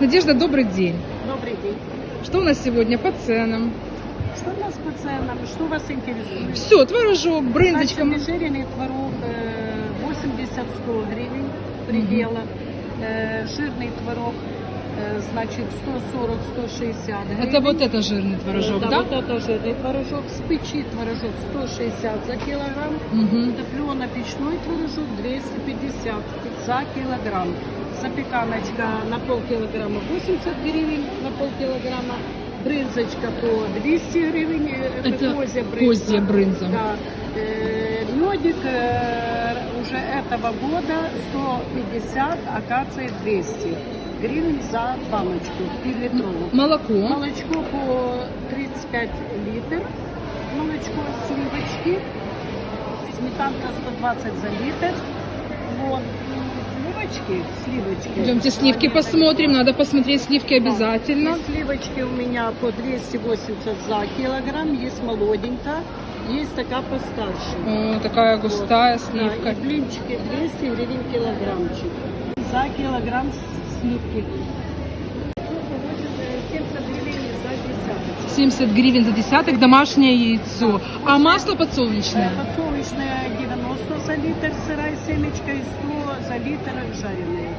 Надежда, добрый день. Добрый день. Что у нас сегодня по ценам? Что у нас по ценам? Что вас интересует? Все, творожок, брынзочка. Значит, творог э, 80-100 гривен предела. Э, Жирный творог, э, значит, 140-160 гривен. Это вот это жирный творожок, да? да? вот это жирный творожок. С печи творожок 160 за килограмм. Мгм. Топлено-печной творожок 250 за килограмм. Запеканочка на полкилограмма 80 гривен на полкилограмма. Брынзочка по 200 гривен. э, Это, Это козья брынза. козья брынза. Да. Э, Медик э, уже этого года 150, акация 200 гривен за баночку півлітрову. Молоко. Молочко по 35 литр. Молочко сливочки. Сметанка 120 за литр. Вот. Сливочки, сливочки. Идемте сливки посмотрим. Надо посмотреть сливки обязательно. И сливочки у меня по 280 за килограмм. Есть молоденькая, есть такая постарше. О, такая густая Да, сливка. и блинчики 200 гривен килограммчик. За килограмм с- сливки. 70 гривен за десяточку. 70 гривен за десяток, домашнее яйцо. А масло подсолнечное? Подсолнечное 90 за литр, сырая семечка и 100 за литр жареные.